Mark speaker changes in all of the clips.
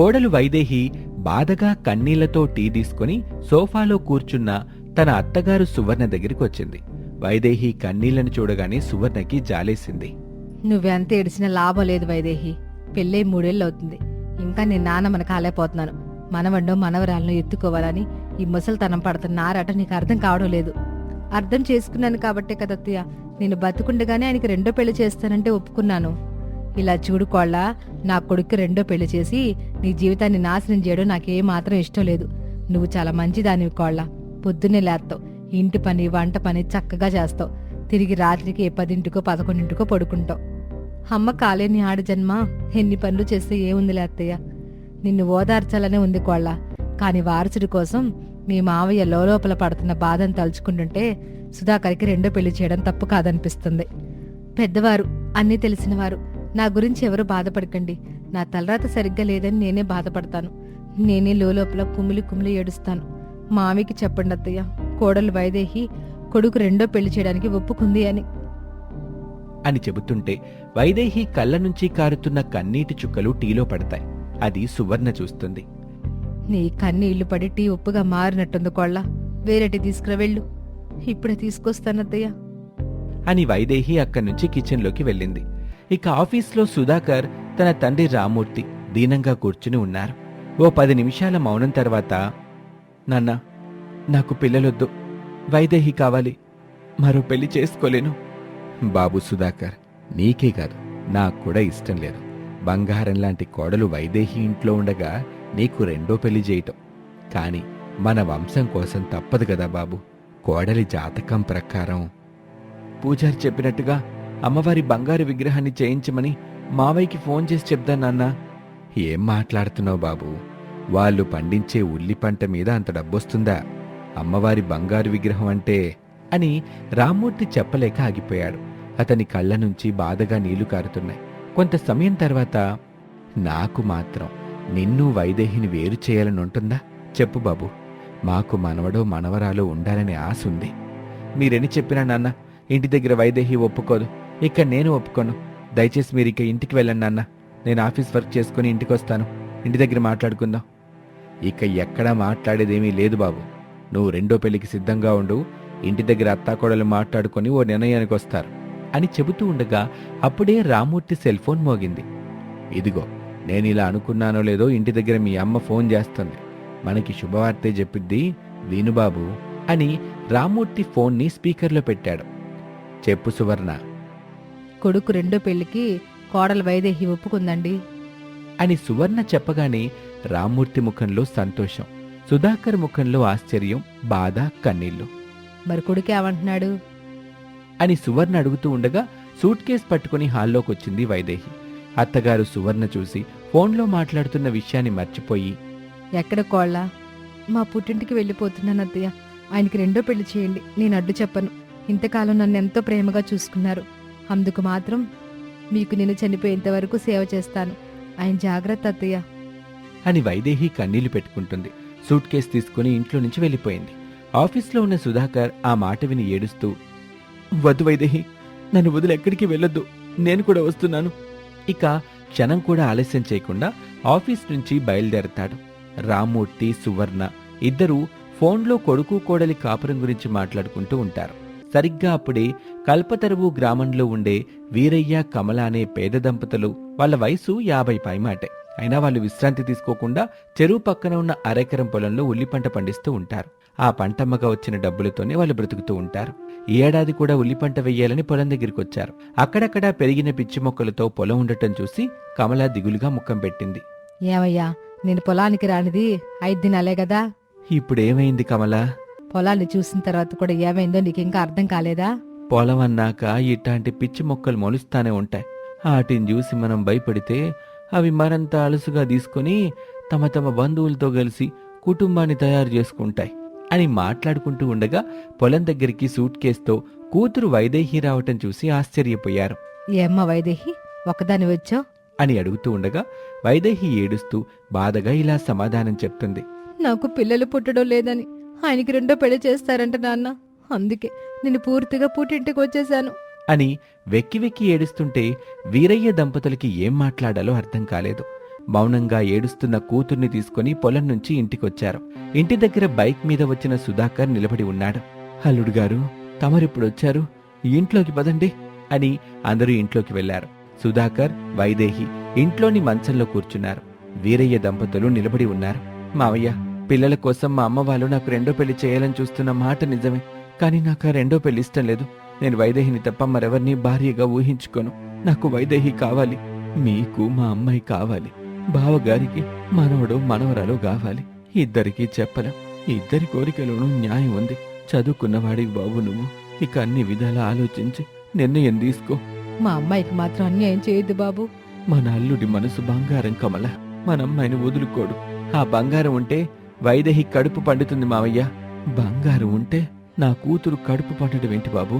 Speaker 1: కోడలు వైదేహి బాధగా కన్నీళ్ళతో టీ తీసుకుని సోఫాలో కూర్చున్న తన అత్తగారు సువర్ణ దగ్గరికి వచ్చింది. వైదేహి కన్నీళ్ళను చూడగానే సువర్ణకి జాలేసింది.
Speaker 2: నువ్వెంత ఏడిచినా లాభం లేదు వైదేహి. పెళ్ళై మూడేళ్ళు అవుతుంది ఇంకా నేను నాన్న మన కాలేపోతున్నాను మనవండో మనవరాలను ఎత్తుకోవాలని ఈ ముసలితనం పడుతున్న నారట నీకు అర్థం కావడం లేదు. అర్థం చేసుకున్నాను కాబట్టే కదత్తయ్య నేను బతుకుండగానే ఆయనకి రెండో పెళ్ళి చేస్తానంటే ఒప్పుకున్నాను. ఇలా చూడు కోళ్ళ నా కొడుక్కి రెండో పెళ్ళి చేసి నీ జీవితాన్ని నాశనం చేయడం నాకేం మాత్రం ఇష్టం లేదు. నువ్వు చాలా మంచిదానివి కోళ్ళ. పొద్దున్నే లేస్తావు ఇంటి పని వంట పని చక్కగా చేస్తావు. తిరిగి రాత్రికి పదింటికో పదకొండింటికో పడుకుంటావు. అమ్మ కాలేని ఆడ జన్మ ఎన్ని పనులు చేస్తే ఏముందిలే అత్తయ్య నిన్ను ఓదార్చాలనే ఉంది కోళ్ళ. కాని వారసుడి కోసం మీ మావయ్య లోపల పడుతున్న బాధను తలుచుకుంటుంటే సుధాకర్కి రెండో పెళ్ళి చేయడం తప్పు కాదనిపిస్తుంది. పెద్దవారు అన్నీ తెలిసినవారు. నా గురించి ఎవరు బాధపడకండి. నా తలరాత సరిగ్గా లేదని నేనే బాధపడతాను. నేనే లోపల కుమిలి కుమిలి ఏడుస్తాను. మామికి చెప్పండి అత్తయ్య కోడలు వైదేహి కొడుకు రెండో పెళ్ళి చేయడానికి ఒప్పుకుంది అని.
Speaker 1: అని చెబుతుంటే వైదేహి కళ్ళ నుంచి కారుతున్న కన్నీటి చుక్కలు టీలో పడతాయి. అది సువర్ణ చూస్తుంది.
Speaker 2: నీ కన్నీళ్ళు పడి టీ ఉప్పుగా మారినట్టుంది కోళ్ళ. వేరేటి తీసుకురా వెళ్ళు. ఇప్పుడే తీసుకొస్తానత్తయ్య
Speaker 1: అని వైదేహి అక్కడి నుంచి కిచెన్లోకి వెళ్ళింది. ఇక ఆఫీస్లో సుధాకర్ తన తండ్రి రామూర్తి దీనంగా కూర్చుని ఉన్నారు. ఓ పది నిమిషాల మౌనం తర్వాత నాన్న నాకు పిల్లలొద్దు. వైదేహి కావాలి. మరో పెళ్ళి చేసుకోలేను. బాబు సుధాకర్ నీకే కాదు. నాకు కూడా ఇష్టం లేదు. బంగారం లాంటి కోడలు వైదేహి ఇంట్లో ఉండగా నీకు రెండో పెళ్ళి చేయటం. కాని మన వంశం కోసం తప్పదు కదా బాబు. కోడలి జాతకం ప్రకారం. పూజారి చెప్పినట్టుగా అమ్మవారి బంగారు విగ్రహాన్ని చేయించమని మావయ్యకి ఫోన్ చేసి చెప్దా నాన్న? ఏం మాట్లాడుతున్నావు బాబు? వాళ్ళు పండించే ఉల్లి పంట మీద అంత డబ్బొస్తుందా? అమ్మవారి బంగారు విగ్రహం అంటే? అని రామ్మూర్తి చెప్పలేక ఆగిపోయాడు. అతని కళ్ళ నుంచి బాధగా నీళ్ళు కారుతున్నాయి. కొంత సమయం తర్వాత నాకు మాత్రం నిన్ను వైదేహిని వేరు చేయాలని ఉంటుందా? చెప్పు బాబు. మాకు మనవడో మనవరాలో ఉండాలనే ఆశ ఉంది. మీరెన్ని చెప్పినా నాన్న ఇంటి దగ్గర వైదేహి ఒప్పుకోదు. ఇక్కడ నేను ఒప్పుకోను. దయచేసి మీరు ఇక ఇంటికి వెళ్ళండి నాన్న. నేను ఆఫీస్ వర్క్ చేసుకుని ఇంటికి వస్తాను ఇంటి దగ్గర మాట్లాడుకుందాం. ఇక ఎక్కడా మాట్లాడేదేమీ లేదు బాబు. నువ్వు రెండో పెళ్ళికి సిద్ధంగా ఉండు. ఇంటి దగ్గర అత్తాకోడలు మాట్లాడుకొని ఓ నిర్ణయానికి వస్తారు అని చెబుతూ ఉండగా అప్పుడే రామూర్తి సెల్ ఫోన్ మోగింది. ఇదిగో నేను ఇలా అనుకున్నానో లేదో ఇంటి దగ్గర మీ అమ్మ ఫోన్ చేస్తుంది. మనకి శుభవార్తే చెప్పిద్ది వీనుబాబు అని రామూర్తి ఫోన్ని స్పీకర్లో పెట్టాడు. చెప్పు సువర్ణ
Speaker 2: కొడుకు రెండో పెళ్ళికి కోడలు వైదేహి ఒప్పుకుందండి.
Speaker 1: అని సువర్ణ చెప్పగానే రామ్మూర్తి ముఖంలో సంతోషం సుధాకర్ ముఖంలో ఆశ్చర్యం బాధ కన్నీళ్ళు
Speaker 2: మరి కొడుకు ఏమంటున్నాడు?
Speaker 1: అని సువర్ణ అడుగుతూ ఉండగా సూట్ కేస్ పట్టుకుని హాల్లోకి వచ్చింది వైదేహి. అత్తగారు సువర్ణ చూసి ఫోన్లో మాట్లాడుతున్న విషయాన్ని మర్చిపోయి
Speaker 2: ఎక్కడ కోళ్ళ? మా పుట్టింటికి వెళ్ళిపోతున్నాను అత్తయ్య. ఆయనకి రెండో పెళ్ళి చేయండి నేను అడ్డు చెప్పను. ఇంతకాలం నన్ను ఎంతో ప్రేమగా చూసుకున్నారు. అందుకు మాత్రం మీకు నేను చనిపోయేంత వరకు సేవ చేస్తాను. ఆయన జాగ్రత్త అత్తయ్య.
Speaker 1: అని వైదేహి కన్నీళ్ళు పెట్టుకుంటుంది. సూట్ కేస్ తీసుకుని ఇంట్లో నుంచి వెళ్ళిపోయింది. ఆఫీస్లో ఉన్న సుధాకర్ ఆ మాట విని ఏడుస్తూ వద్దు వైదేహి నన్ను వదిలి ఎక్కడికి వెళ్ళొద్దు. నేను కూడా వస్తున్నాను. ఇక క్షణం కూడా ఆలస్యం చేయకుండా ఆఫీస్ నుంచి బయలుదేరతాడు రామ్మూర్తి సువర్ణ ఇద్దరూ ఫోన్లో కొడుకు కోడలి కాపురం గురించి మాట్లాడుకుంటూ ఉంటారు. సరిగ్గా అప్పుడే కల్పతరువు గ్రామంలో ఉండే వీరయ్య కమల అనే పేద దంపతులు వాళ్ళ వయసు యాభై పైమాటే. అయినా వాళ్ళు విశ్రాంతి తీసుకోకుండా చెరువు పక్కన ఉన్న అరెకరం పొలంలో ఉల్లి పంట పండిస్తూ ఉంటారు. ఆ పంటమ్మగా వచ్చిన డబ్బులతోనే వాళ్ళు బ్రతుకుతూ ఉంటారు. ఈ ఏడాది కూడా ఉల్లి పంట వెయ్యాలని పొలం దగ్గరికి వచ్చారు. అక్కడక్కడా పెరిగిన పిచ్చి మొక్కలతో పొలం ఉండటం చూసి కమల దిగులుగా ముఖం పెట్టింది.
Speaker 2: ఏమయ్యా నేను పొలానికి రానిది ఐదు దినాలే కదా?
Speaker 1: ఇప్పుడేమైంది కమల?
Speaker 2: పొలాన్ని చూసిన తర్వాత కూడా ఏమైందో నీకు ఇంకా అర్థం కాలేదా?
Speaker 1: పొలం అన్నాక ఇట్లాంటి పిచ్చి మొక్కలు మొలుస్తానే ఉంటాయి. వాటిని చూసి మనం భయపడితే అవి మరంత అలుసుగా తీసుకొని తమ తమ బంధువులతో కలిసి కుటుంబాన్ని తయారు చేసుకుంటాయి. అని మాట్లాడుకుంటూ ఉండగా పొలం దగ్గరికి సూట్ కేసుతో కూతురు వైదేహి రావటం చూసి ఆశ్చర్యపోయారు.
Speaker 2: ఏమ్మా వైదేహి ఒకదాని వచ్చావు?
Speaker 1: అని అడుగుతూ ఉండగా వైదేహి ఏడుస్తూ బాధగా ఇలా సమాధానం చెప్తుంది.
Speaker 2: నాకు పిల్లలు పుట్టడం లేదని ఆయనకి రెండో పెళ్ళి చేస్తారంట నాన్న. అందుకే నేను పూర్తిగా పుట్టింటికి వచ్చేశాను
Speaker 1: అని వెక్కి వెక్కి ఏడుస్తుంటే వీరయ్య దంపతులకి ఏం మాట్లాడాలో అర్థం కాలేదు. మౌనంగా ఏడుస్తున్న కూతుర్ని తీసుకుని పొలం నుంచి ఇంటికొచ్చారు. ఇంటి దగ్గర బైక్ మీద వచ్చిన సుధాకర్ నిలబడి ఉన్నాడు. అల్లుడు గారు తమరిప్పుడొచ్చారు? ఇంట్లోకి పదండి అని అందరూ ఇంట్లోకి వెళ్ళారు సుధాకర్ వైదేహి ఇంట్లోని మంచంలో కూర్చున్నారు. వీరయ్య దంపతులు నిలబడి ఉన్నారు. మావయ్య పిల్లల కోసం మా అమ్మ వాళ్ళు నాకు రెండో పెళ్ళి చేయాలని చూస్తున్న మాట నిజమే. కానీ నాకు ఆ రెండో పెళ్ళి ఇష్టం లేదు. నేను వైదేహిని తప్ప మరెవరిని భార్యగా ఊహించుకోను. నాకు వైదేహి కావాలి. మీకు మా అమ్మాయి కావాలి. బావగారికి మనవడు మనవరాలు కావాలి. ఇద్దరికీ చెప్పలేం. ఇద్దరి కోరికలోనూ న్యాయం ఉంది. చదువుకున్నవాడివి బాబు నువ్వు. ఇక అన్ని విధాలా ఆలోచించి నిర్ణయం తీసుకో.
Speaker 2: మా అమ్మాయికి మాత్రం అన్యాయం చేయొద్దు బాబు.
Speaker 1: మన అల్లుడి మనసు బంగారం కమల. మన అమ్మాయిని వదులుకోడు. ఆ బంగారం ఉంటే వైదేహి కడుపు పండుతుంది మావయ్య. బంగారం ఉంటే నా కూతురు కడుపు పండడం ఏంటి బాబు?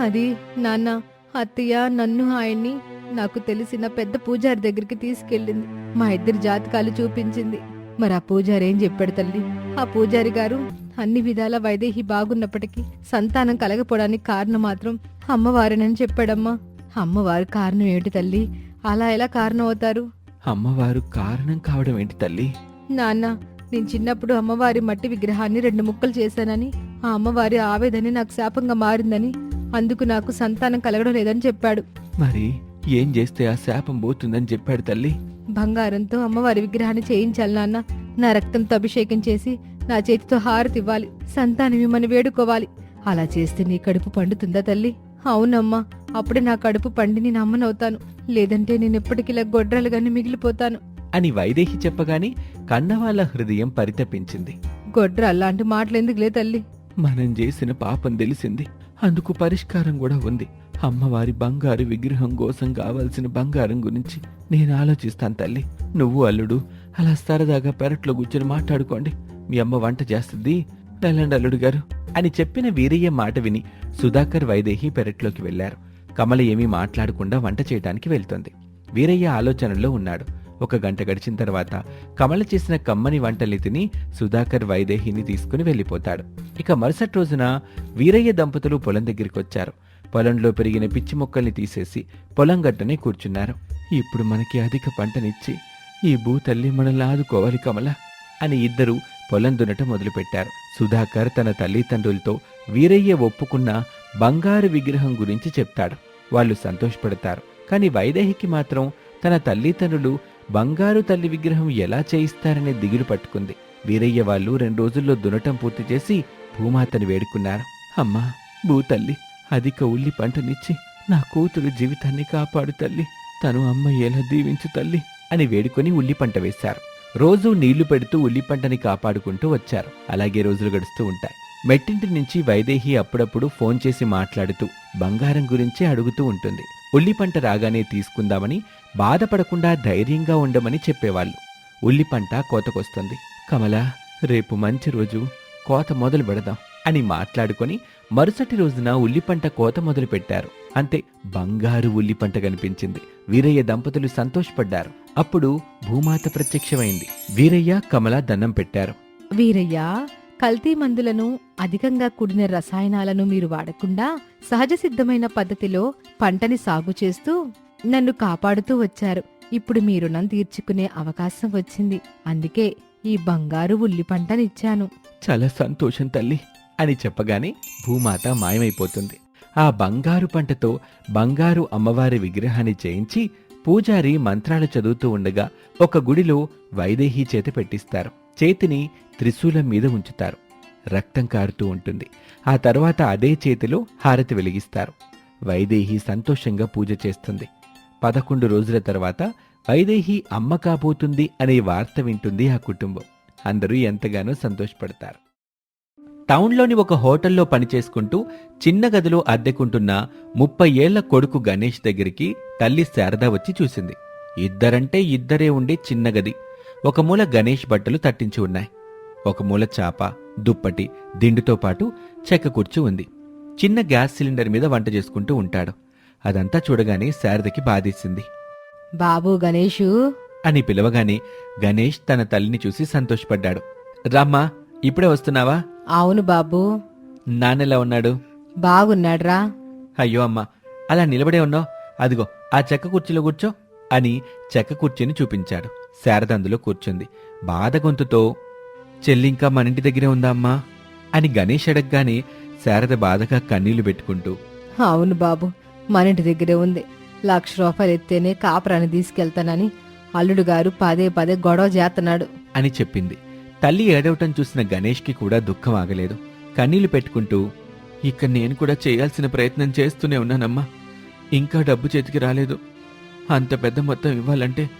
Speaker 2: అది నాన్న అత్తయ్య నన్ను ఆయన్ని నాకు తెలిసిన పెద్ద పూజారి దగ్గరికి తీసుకెళ్ళింది. మా ఇద్దరి జాతకాలు చూపించింది. మరి ఆ పూజారి ఏం చెప్పాడు తల్లి? ఆ పూజారి గారు అన్ని విధాల వైదేహి బాగున్నప్పటికీ సంతానం కలగపోవడానికి కారణం మాత్రం అమ్మవారేనని చెప్పాడమ్మా. అమ్మవారు కారణం ఏమిటి తల్లి? అలా ఎలా కారణం అవుతారు?
Speaker 1: అమ్మవారు కారణం కావడం ఏంటి తల్లి?
Speaker 2: నాన్న నేను చిన్నప్పుడు అమ్మవారి మట్టి విగ్రహాన్ని రెండు ముక్కలు చేశానని ఆ అమ్మవారి ఆవేదని నాకు శాపంగా మారిందని అందుకు నాకు సంతానం కలగడం లేదని చెప్పాడు.
Speaker 1: మరి ఏం చేస్తే ఆ శాపం పోతుందని చెప్పాడు తల్లి?
Speaker 2: బంగారంతో అమ్మవారి విగ్రహాన్ని చేయించాలి నాన్న. నా రక్తంతో అభిషేకం చేసి నా చేతితో హారతి ఇవ్వాలి. సంతానం ఇమ్మని వేడుకోవాలి. అలా చేస్తే నీ కడుపు పండుతుందా తల్లి? అవునమ్మా అప్పుడే నా కడుపు పండి నేను అమ్మనవుతాను. లేదంటే నేను ఎప్పటికిలా గొడ్రాలుగానే మిగిలిపోతాను.
Speaker 1: అని వైదేహి చెప్పగానే కన్నవాళ్ళ హృదయం పరితపించింది.
Speaker 2: గొడ్ర అలాంటి మాటలు ఎందుకులే తల్లి?
Speaker 1: మనం చేసిన పాపం తెలిసింది. అందుకు పరిష్కారం కూడా ఉంది. అమ్మవారి బంగారు విగ్రహం కోసం కావాల్సిన బంగారం గురించి నేను ఆలోచిస్తాను తల్లి. నువ్వు అల్లుడు అలా సరదాగా పెరట్లో కూర్చొని మాట్లాడుకోండి. మీ అమ్మ వంట చేస్తుంది. వెళ్ళండి అల్లుడు గారు అని చెప్పిన వీరయ్య మాట విని సుధాకర్ వైదేహి పెరట్లోకి వెళ్ళారు కమల ఏమీ మాట్లాడకుండా వంట చేయడానికి వెళ్తుంది. వీరయ్య ఆలోచనలో ఉన్నాడు. ఒక గంట గడిచిన తర్వాత కమల చేసిన కమ్మని వంటల్ని తిని సుధాకర్ వైదేహిని తీసుకుని వెళ్ళిపోతాడు. ఇక మరుసటి రోజున వీరయ్య దంపతులు పొలం దగ్గరికి వచ్చారు. పొలంలో పెరిగిన పిచ్చి మొక్కల్ని తీసేసి పొలం గట్టనే కూర్చున్నారు. ఇప్పుడు మనకి అధిక పంటనిచ్చి ఈ భూతల్లి మనల్ని ఆదుకోవాలి కమల అని ఇద్దరు పొలం దున్నటం మొదలుపెట్టారు. సుధాకర్ తన తల్లిదండ్రులతో వీరయ్య ఒప్పుకున్న బంగారు విగ్రహం గురించి చెప్తాడు. వాళ్ళు సంతోషపడతారు. కానీ వైదేహికి మాత్రం తన తల్లిదండ్రులు బంగారు తల్లి విగ్రహం ఎలా చేయిస్తారనే దిగులు పట్టుకుంది. వీరయ్య వాళ్ళు రెండు రోజుల్లో దునటం పూర్తి చేసి భూమాతని వేడుకున్నారు. అమ్మా భూతల్లి అధిక ఉల్లి పంటనిచ్చి నా కూతురు జీవితాన్ని కాపాడు తల్లి. తను అమ్మ ఎలా దీవించు తల్లి అని వేడుకొని ఉల్లి పంట వేశారు. రోజూ నీళ్ళు పెడుతూ ఉల్లి పంటని కాపాడుకుంటూ వచ్చారు. అలాగే రోజులు గడుస్తూ ఉంటాయి. మెట్టింటి నుంచి వైదేహి అప్పుడప్పుడు ఫోన్ చేసి మాట్లాడుతూ బంగారం గురించి అడుగుతూ ఉంటుంది. ఉల్లి పంట రాగానే తీసుకుందామని బాధపడకుండా ధైర్యంగా ఉండమని చెప్పేవాళ్ళు. ఉల్లి పంట కోతకొస్తుంది. కమల రేపు మంచి రోజు. కోత మొదలు పెడదాం అని మాట్లాడుకొని మరుసటి రోజున ఉల్లి పంట కోత మొదలు పెట్టారు. అంతే బంగారు ఉల్లి పంట కనిపించింది. వీరయ్య దంపతులు సంతోషపడ్డారు. అప్పుడు భూమాత ప్రత్యక్షమైంది. వీరయ్య కమల దండం పెట్టారు.
Speaker 2: వీరయ్య కల్తీ మందులను అధికంగా కూడిన రసాయనాలను మీరు వాడకుండా సహజ సిద్ధమైన పద్ధతిలో పంటని సాగు చేస్తూ నన్ను కాపాడుతూ వచ్చారు. ఇప్పుడు మీ రుణం తీర్చుకునే అవకాశం వచ్చింది. అందుకే ఈ బంగారు ఉల్లి పంటనిచ్చాను.
Speaker 1: చాలా సంతోషం తల్లి అని చెప్పగానే భూమాత మాయమైపోతుంది. ఆ బంగారు పంటతో బంగారు అమ్మవారి విగ్రహాన్ని చేయించి పూజారి మంత్రాలు చదువుతూ ఉండగా ఒక గుడిలో వైదేహి చేత పెట్టిస్తారు. చేతిని త్రిశూలం మీద ఉంచుతారు. రక్తం కారుతూ ఉంటుంది. ఆ తర్వాత అదే చేతిలో హారతి వెలిగిస్తారు. వైదేహి సంతోషంగా పూజ చేస్తుంది. పదకొండు రోజుల తర్వాత వైదేహి అమ్మ కాబోతుంది అనే వార్త వింటుంది ఆ కుటుంబం. అందరూ ఎంతగానో సంతోషపడతారు. టౌన్లోని ఒక హోటల్లో పనిచేసుకుంటూ చిన్న గదిలో అద్దెకుంటున్న ముప్పై ఏళ్ళ కొడుకు గణేష్ దగ్గరికి తల్లి శారద వచ్చి చూసింది. ఇద్దరంటే ఇద్దరే ఉండే చిన్న గది. ఒక మూల గణేష్ బట్టలు తట్టించి ఉన్నాయి. ఒక మూల చాప దుప్పటి దిండుతో పాటు చెక్క కుర్చీ ఉంది. చిన్న గ్యాస్ సిలిండర్ మీద వంట చేసుకుంటూ ఉంటాడు. అదంతా చూడగానే శారదకి బాధేసింది.
Speaker 2: బాబు గణేషు?
Speaker 1: అని పిలవగానే గణేష్ తన తల్లిని చూసి సంతోషపడ్డాడు. రామ్మా ఇప్పుడే వస్తున్నావా?
Speaker 2: అవును బాబు.
Speaker 1: నాన్నెలా ఉన్నాడు?
Speaker 2: బాగున్నాడ్రా.
Speaker 1: అయ్యో అమ్మా అలా నిలబడే ఉన్నావు. అదిగో ఆ చెక్క కుర్చీలో కూర్చో అని చెక్క కుర్చీని చూపించాడు. శారద అందులో కూర్చుంది. బాధ గొంతుతో చెల్లింకా మన ఇంటి దగ్గరే ఉందా అమ్మా? అని గణేష్ అడగగానే శారద బాధగా కన్నీళ్ళు పెట్టుకుంటూ
Speaker 2: అవును బాబు మన ఇంటి దగ్గరే ఉంది. లక్ష రూపాయలు ఎత్తేనే కాపురాన్ని తీసుకెళ్తానని అల్లుడు గారు పదే పదే గొడవ చేస్తున్నాడు.
Speaker 1: అని చెప్పింది. తల్లి ఏడవటం చూసిన గణేష్కి కూడా దుఃఖం ఆగలేదు. కన్నీళ్ళు పెట్టుకుంటూ ఇక నేను కూడా చేయాల్సిన ప్రయత్నం చేస్తూనే ఉన్నానమ్మా. ఇంకా డబ్బు చేతికి రాలేదు. అంత పెద్ద మొత్తం ఇవ్వాలంటే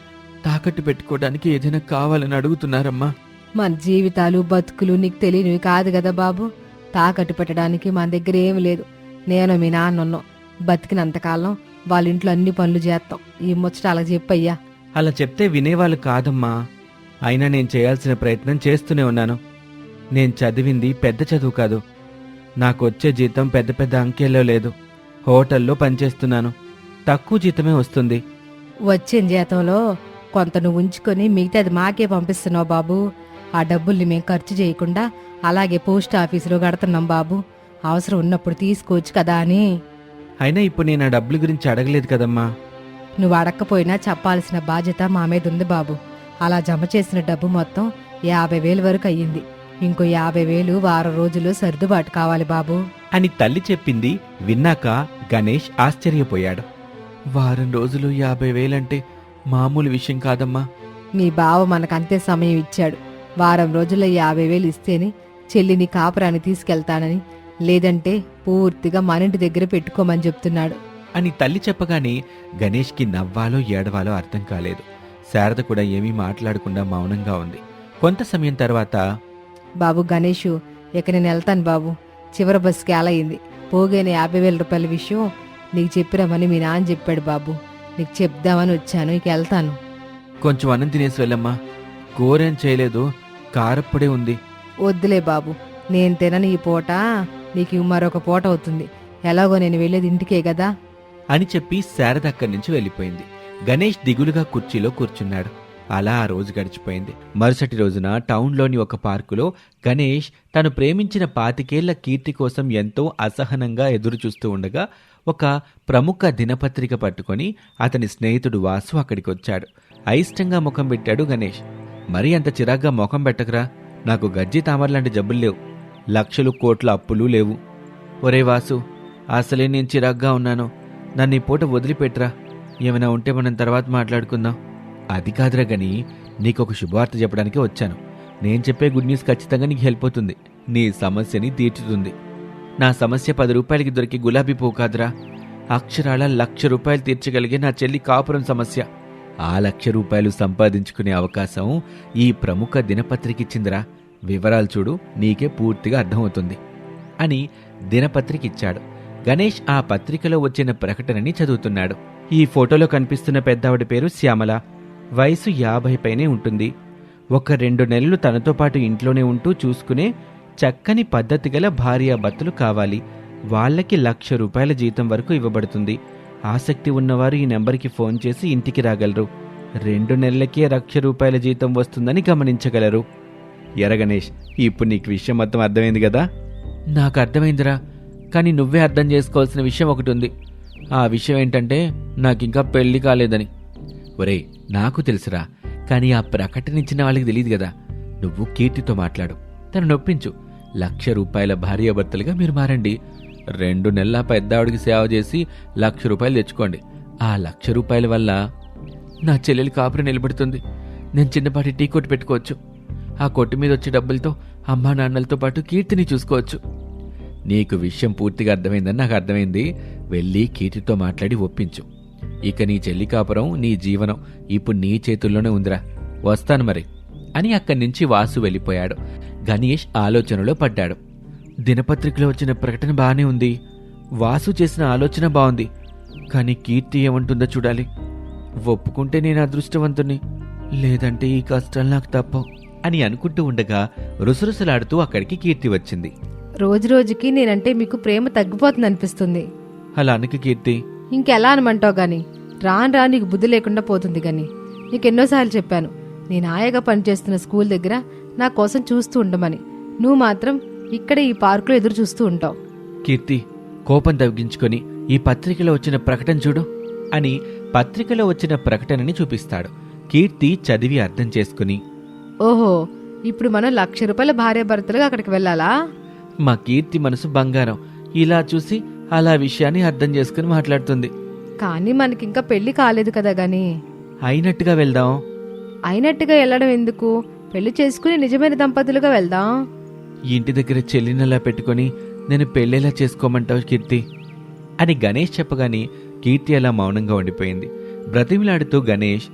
Speaker 1: తాకట్టు పెట్టుకోవడానికి ఏదైనా కావాలని అడుగుతున్నారమ్మా.
Speaker 2: మన జీవితాలు బతుకులు నీకు తెలియనివి కాదు కదా బాబు. తాకట్టు పెట్టడానికి మన దగ్గర ఏమి లేదు. నేను మీ నాన్న ఉన్నాం. బతికినంతకాలం వాళ్ళ ఇంట్లో అన్ని పనులు చేస్తాం. ఈ ముచ్చట అలా చెప్పయ్యా.
Speaker 1: అలా చెప్తే వినేవాళ్ళు కాదమ్మా. అయినా నేను చేయాల్సిన ప్రయత్నం చేస్తూనే ఉన్నాను. నేను చదివింది పెద్ద చదువు కాదు. నాకు వచ్చే జీతం పెద్ద పెద్ద అంకెల్లో లేదు. హోటల్లో పనిచేస్తున్నాను. తక్కువ జీతమే వస్తుంది.
Speaker 2: వచ్చే జీతంలో కొంత నువ్వు ఉంచుకొని మిగతాది మాకే పంపిస్తున్నావు బాబు. ఆ డబ్బుల్ని మేము ఖర్చు చేయకుండా అలాగే పోస్ట్ ఆఫీసులో కడుతున్నాం బాబు. అవసరం ఉన్నప్పుడు తీసుకోవచ్చు కదా అని.
Speaker 1: అయినా ఇప్పుడు నేను ఆ డబ్బుల గురించి అడగలేదు కదమ్మా.
Speaker 2: నువ్వు అడక్కపోయినా చెప్పాల్సిన బాధ్యత మా మీద ఉంది బాబు. అలా జమ చేసిన డబ్బు మొత్తం యాభై వేలు వరకు అయ్యింది. ఇంకో యాభై వేలు వారం రోజుల్లో సర్దుబాటు కావాలి బాబు.
Speaker 1: అని తల్లి చెప్పింది విన్నాక గణేష్ ఆశ్చర్యపోయాడు. వారం రోజులు యాభై వేలంటే మామూలు విషయం కాదమ్మా.
Speaker 2: మీ బావ మనకంతే సమయం ఇచ్చాడు. వారం రోజుల్లో యాభై వేలు ఇస్తేనే చెల్లిని కాపురాన్ని తీసుకెళ్తానని లేదంటే పూర్తిగా మన ఇంటి దగ్గర పెట్టుకోమని చెప్తున్నాడు.
Speaker 1: అని తల్లి చెప్పగానే గణేష్కి నవ్వాలో ఏడవాలో అర్థం కాలేదు. శారద కూడా ఏమీ మాట్లాడకుండా మౌనంగా ఉంది. కొంత సమయం తర్వాత
Speaker 2: బాబు గణేషు ఇక నేను వెళ్తాను బాబు. చివరి బస్సుకి ఎలా అయింది? పోగైన యాభై వేల రూపాయల విషయం నీకు చెప్పిరమని మీ నాన్న చెప్పాడు బాబు. నీకు చెప్దామని వచ్చాను ఇక వెళ్తాను.
Speaker 1: కొంచెం అన్నం తినేసి వెళ్ళమ్మా. కూరేం చేయలేదు కారప్పుడే ఉంది.
Speaker 2: వద్దులే బాబు నేను తినని ఈ పూట నీకు మరొక పూట అవుతుంది. ఎలాగో నేను వెళ్ళేది ఇంటికే కదా.
Speaker 1: అని చెప్పి శారద అక్కడి నుంచి వెళ్ళిపోయింది. గణేష్ దిగులుగా కుర్చీలో కూర్చున్నాడు. అలా ఆ రోజు గడిచిపోయింది. మరుసటి రోజున టౌన్లోని ఒక పార్కులో గణేష్ తను ప్రేమించిన పాతికేళ్ళ కీర్తి కోసం ఎంతో అసహనంగా ఎదురుచూస్తూ ఉండగా ఒక ప్రముఖ దినపత్రిక పట్టుకొని అతని స్నేహితుడు వాసు అక్కడికి వచ్చాడు అయిష్టంగా ముఖం పెట్టాడు గణేష్. మరీ అంత చిరాగ్గా ముఖం పెట్టకరా? నాకు గజ్జి తామరలాంటి జబ్బులు లేవు. లక్షలు కోట్ల అప్పులు లేవు. ఒరే వాసు అసలే నేను చిరాగ్గా ఉన్నాను. నన్ను ఈ పూట వదిలిపెట్టరా? ఏమైనా ఉంటే మనం తర్వాత మాట్లాడుకుందాం. అది కాదురా గని నీకు ఒక శుభవార్త చెప్పడానికి వచ్చాను. నేను చెప్పే గుడ్ న్యూస్ ఖచ్చితంగా నీకు హెల్ప్ అవుతుంది. నీ సమస్యని తీర్చుతుంది. నా సమస్య పది రూపాయలకి దొరికి గులాబీ పువ్వు కాదురా. అక్షరాల లక్ష రూపాయలు తీర్చగలిగే నా చెల్లి కాపురం సమస్య. ఆ లక్ష రూపాయలు సంపాదించుకునే అవకాశం ఈ ప్రముఖ దినపత్రిక ఇచ్చిందిరా వివరాలు చూడు నీకే పూర్తిగా అర్థమవుతుంది అని దినపత్రిక ఇచ్చాడు గణేష్ ఆ పత్రికలో వచ్చిన ప్రకటనని చదువుతున్నాడు. ఈ ఫోటోలో కనిపిస్తున్న పెద్దావిడ పేరు శ్యామల. వయసు యాభై పైనే ఉంటుంది. ఒక రెండు నెలలు తనతో పాటు ఇంట్లోనే ఉంటూ చూసుకునే చక్కని పద్ధతి గల భార్యాభర్తలు కావాలి. వాళ్ళకి లక్ష రూపాయల జీతం వరకు ఇవ్వబడుతుంది. ఆసక్తి ఉన్నవారు ఈ నెంబర్కి ఫోన్ చేసి ఇంటికి రాగలరు. రెండు నెలలకే లక్ష రూపాయల జీతం వస్తుందని గమనించగలరు. ఎర గణేష్ ఇప్పుడు నీకు విషయం మొత్తం అర్థమైంది కదా? నాకు అర్థమైందిరా. కానీ నువ్వే అర్థం చేసుకోవాల్సిన విషయం ఒకటి ఉంది. ఆ విషయం ఏంటంటే నాకింకా పెళ్ళి కాలేదని. ఒరేయ్ నాకు తెలుసురా. కానీ ఆ ప్రకటన ఇచ్చిన వాళ్ళకి తెలియదు కదా. నువ్వు కీర్తితో మాట్లాడు. తను నొప్పించు. లక్ష రూపాయల భార్యాభర్తలుగా మీరు మారండి. రెండు నెలల పెద్దావిడికి సేవ చేసి లక్ష రూపాయలు తెచ్చుకోండి. ఆ లక్ష రూపాయల వల్ల నా చెల్లెలు కాపురం నిలబడుతుంది. నేను చిన్నపాటి టీ కొట్టు పెట్టుకోవచ్చు. ఆ కొట్టు మీద వచ్చే డబ్బులతో అమ్మా నాన్నలతో పాటు కీర్తిని చూసుకోవచ్చు. నీకు విషయం పూర్తిగా అర్థమైందని నాకు అర్థమైంది. వెళ్ళి కీర్తితో మాట్లాడి ఒప్పించు. ఇక నీ చెల్లి కాపురం నీ జీవనం ఇప్పుడు నీ చేతుల్లోనే ఉందిరా. వస్తాను మరి అని అక్కడి నుంచి వాసు వెళ్ళిపోయాడు. గణేష్ ఆలోచనలో పడ్డాడు. దినపత్రికలో వచ్చిన ప్రకటన బానే ఉంది. వాసు చేసిన ఆలోచన బాగుంది కానీ కీర్తి ఏమంటుందో చూడాలి. ఒప్పుకుంటే నేను అదృష్టవంతుణ్ణి. లేదంటే ఈ కష్టాలు నాకు తప్పవు అని అనుకుంటూ ఉండగా రుసరుసలాడుతూ అక్కడికి కీర్తి వచ్చింది.
Speaker 2: రోజు రోజుకి నేనంటే మీకు ప్రేమ తగ్గిపోతుంది అనిపిస్తుంది.
Speaker 1: అలా అనక కీర్తి.
Speaker 2: ఇంకెలా అనమంటావు గాని? రాను రాను నీకు బుద్ధి లేకుండా పోతుంది గాని. నీకు ఎన్నోసార్లు చెప్పాను. నేను ఆయాగా పనిచేస్తున్న స్కూల్ దగ్గర నా కోసం చూస్తూ ఉండమని. నువ్వు మాత్రం ఇక్కడే ఈ పార్కులో ఎదురు చూస్తూ ఉంటావు.
Speaker 1: కీర్తి కోపం తగ్గించుకొని ఈ పత్రికలో వచ్చిన ప్రకటన చూడు అని పత్రికలో వచ్చిన ప్రకటనని చూపిస్తాడు. కీర్తి చదివి అర్థం చేసుకుని
Speaker 2: ఓహో ఇప్పుడు మనం లక్ష రూపాయల భార్యాభర్తలుగా అక్కడికి వెళ్ళాలా?
Speaker 1: మా కీర్తి మనసు బంగారం. ఇలా చూసి అలా విషయాన్ని అర్థం చేసుకుని మాట్లాడుతుంది.
Speaker 2: కానీ మనకింకా పెళ్ళి కాలేదు కదా గాని.
Speaker 1: అయినట్టుగా వెళ్దాం.
Speaker 2: అయినట్టుగా వెళ్ళడం ఎందుకు? పెళ్ళి చేసుకుని నిజమైన దంపతులుగా వెళ్దాం.
Speaker 1: ఇంటి దగ్గర చెల్లినలా పెట్టుకొని నేను పెళ్ళేలా చేసుకోమంటావు కీర్తి? అని గణేష్ చెప్పగానే కీర్తి అలా మౌనంగా ఉండిపోయింది. బ్రతిమిలాడుతూ గణేష్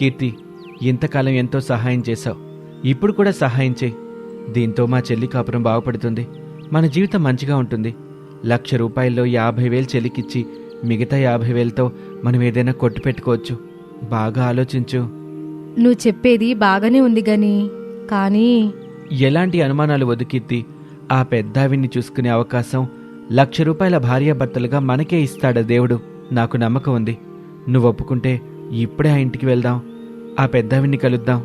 Speaker 1: కీర్తి ఇంతకాలం ఎంతో సహాయం చేశావు. ఇప్పుడు కూడా సహాయం చేయి. దీంతో మా చెల్లి కాపురం బాగుపడుతుంది. మన జీవితం మంచిగా ఉంటుంది. లక్ష రూపాయల్లో యాభై వేలు చెల్లికిచ్చి మిగతా యాభై వేలతో మనం ఏదైనా కొట్టు పెట్టుకోవచ్చు. బాగా ఆలోచించు.
Speaker 2: నువ్వు చెప్పేది బాగానే ఉంది గాని కానీ
Speaker 1: ఎలాంటి అనుమానాలు వద్దు కీర్తి. ఆ పెద్దావిని చూసుకునే అవకాశం లక్ష రూపాయల భార్యాభర్తలుగా మనకే ఇస్తాడా దేవుడు. నాకు నమ్మకం ఉంది. నువ్వు ఒప్పుకుంటే ఇప్పుడే ఆ ఇంటికి వెళ్దాం. ఆ పెద్దావిని కలుద్దాం.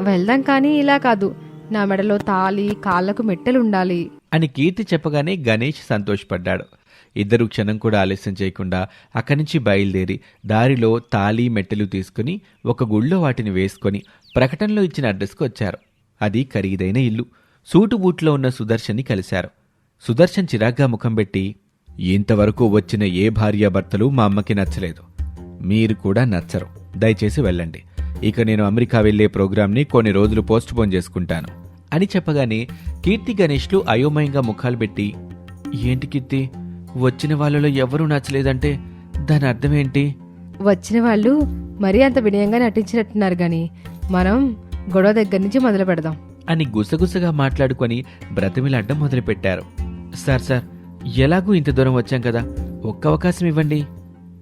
Speaker 2: వెళ్దాం కానీ ఇలా కాదు. నా మెడలో తాళి కాళ్ళకు మెట్టెలు ఉండాలి.
Speaker 1: అని కీర్తి చెప్పగానే గణేష్ సంతోషపడ్డాడు. ఇద్దరు క్షణం కూడా ఆలస్యం చేయకుండా అక్కడి నుంచి బయలుదేరి దారిలో తాళి మెట్టెలు తీసుకుని ఒక గుళ్ళో వాటిని వేసుకొని ప్రకటనలో ఇచ్చిన అడ్రస్కు వచ్చారు. అది ఖరీదైన ఇల్లు. సూటు బూట్లో ఉన్న సుదర్శన్ని కలిశారు. సుదర్శన్ చిరాగ్గా ముఖం పెట్టి ఇంతవరకు వచ్చిన ఏ భార్యాభర్తలు మా అమ్మకి నచ్చలేదు. మీరు కూడా నచ్చరు. దయచేసి వెళ్ళండి. ఇక నేను అమెరికా వెళ్ళే ప్రోగ్రాంని కొన్ని రోజులు పోస్ట్ పోన్ చేసుకుంటాను. అని చెప్పగానే కీర్తి గణేష్లు అయోమయంగా ముఖాలు పెట్టి ఏంటి కీర్తి? వచ్చిన వాళ్ళలో ఎవరూ నచ్చలేదంటే దాని అర్థం ఏంటి?
Speaker 2: వచ్చిన వాళ్ళు మరీ అంత వినయంగా నటించినట్టున్నారు గాని మనం గొడవ దగ్గర నుంచి మొదలు పెడదాం.
Speaker 1: అని గుసగుసగా మాట్లాడుకొని బ్రతిమిలాడ్డం మొదలుపెట్టారు. సార్ సార్ ఎలాగూ ఇంత దూరం వచ్చాం కదా? ఒక్క అవకాశం ఇవ్వండి.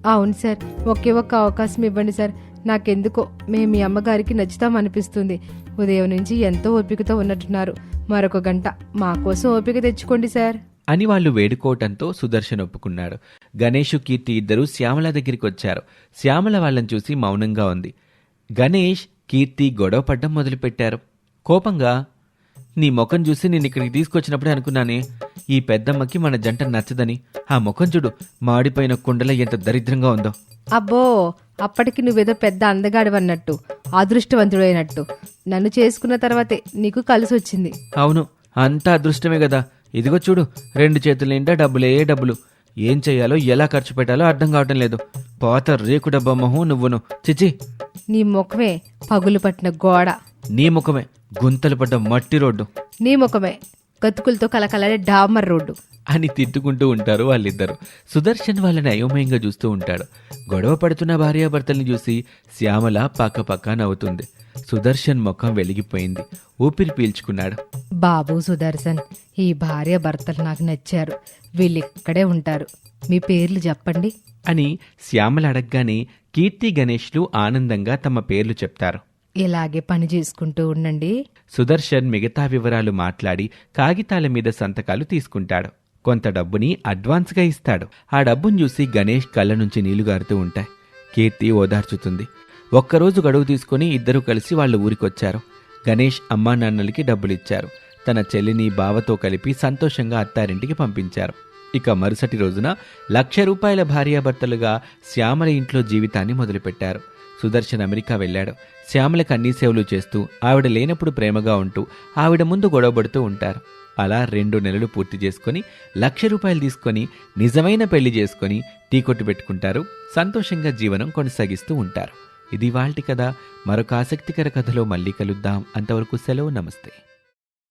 Speaker 2: అవును సార్ ఒకే ఒక్క అవకాశం ఇవ్వండి సార్. నాకెందుకో మేము మీ అమ్మగారికి నచ్చుతాం అనిపిస్తుంది. ఉదయం నుంచి ఎంతో ఓపికతో ఉన్నట్టున్నారు. మరొక గంట మా కోసం ఓపిక తెచ్చుకోండి సార్.
Speaker 1: అని వాళ్ళు వేడుకోవటంతో సుదర్శన్ ఒప్పుకున్నాడు. గణేష్ కీర్తి ఇద్దరూ శ్యామల దగ్గరికి వచ్చారు. శ్యామల వాళ్ళని చూసి మౌనంగా ఉంది. గణేష్ కీర్తి గొడవ పడ్డం మొదలుపెట్టారు. కోపంగా నీ ముఖం చూసి నేను ఇక్కడికి తీసుకొచ్చినప్పుడే అనుకున్నానే ఈ పెద్దమ్మకి మన జంట నచ్చదని. ఆ ముఖం చూడు మాడిపోయిన కుండల ఎంత దరిద్రంగా ఉందో.
Speaker 2: అబ్బో అప్పటికి నువ్వేదో పెద్ద అందగాడివన్నట్టు అదృష్టవంతుడైనట్టు. నన్ను చేసుకున్న తర్వాతే నీకు కలిసి వచ్చింది
Speaker 1: అవును అంతా అదృష్టమే కదా. ఇదిగో చూడు రెండు చేతుల నిండా డబ్బులే డబ్బులు. ఏం చెయ్యాలో ఎలా ఖర్చు పెట్టాలో అర్థం కావటం లేదు. పాత రేకు డబ్బా మొహం నువ్వును. చిచి.
Speaker 2: నీ ముఖమే పగులు పట్టిన గోడ.
Speaker 1: నీ ముఖమే గుంతలు పడ్డ మట్టి రోడ్డు.
Speaker 2: నీ ముఖమే గతుకులతో కలకలాడే డామర్ రోడ్డు.
Speaker 1: అని తిట్టుకుంటూ ఉంటారు వాళ్ళిద్దరు. సుదర్శన్ వాళ్ళని అయోమయంగా చూస్తూ ఉంటాడు. గొడవ పడుతున్న భార్యాభర్తల్ని చూసి శ్యామల పక్క పక్క నవ్వుతుంది. సుదర్శన్ ముఖం వెలిగిపోయింది. ఊపిరి పీల్చుకున్నాడు.
Speaker 2: బాబు సుదర్శన్ ఈ భార్య భర్తలు నాకు నచ్చారు. వీళ్ళిక్కడే ఉంటారు. మీ పేర్లు చెప్పండి.
Speaker 1: అని శ్యామల అడగగానే కీర్తి గణేష్లు ఆనందంగా తమ పేర్లు చెప్తారు.
Speaker 2: ఇలాగే పని చేసుకుంటూ ఉండండి.
Speaker 1: సుదర్శన్ మిగతా వివరాలు మాట్లాడి కాగితాల మీద సంతకాలు తీసుకుంటాడు. కొంత డబ్బుని అడ్వాన్స్గా ఇస్తాడు. ఆ డబ్బును చూసి గణేష్ కళ్ళ నుంచి నీళ్ళు గారుతూ ఉంటాయి. కీర్తి ఓదార్చుతుంది. ఒక్కరోజు గడువు తీసుకుని ఇద్దరూ కలిసి వాళ్ళ ఊరికొచ్చారు. గణేష్ అమ్మా నాన్నలకి డబ్బులిచ్చారు. తన చెల్లిని బావతో కలిపి సంతోషంగా అత్తారింటికి పంపించారు. ఇక మరుసటి రోజున లక్ష రూపాయల భార్యాభర్తలుగా శ్యామల ఇంట్లో జీవితాన్ని మొదలుపెట్టారు. సుదర్శన్ అమెరికా వెళ్ళాడు. శ్యామలకు అన్ని సేవలు చేస్తూ ఆవిడ లేనప్పుడు ప్రేమగా ఉంటూ ఆవిడ ముందు గొడవపడుతూ ఉంటారు. అలా రెండు నెలలు పూర్తి చేసుకొని లక్ష రూపాయలు తీసుకొని నిజమైన పెళ్ళి చేసుకొని టీ కొట్టు పెట్టుకుంటారు. సంతోషంగా జీవనం కొనసాగిస్తూ ఉంటారు. ఇది వాళ్ళటి కథ. మరొక ఆసక్తికర కథలో మళ్ళీ కలుద్దాం. అంతవరకు సెలవు నమస్తే.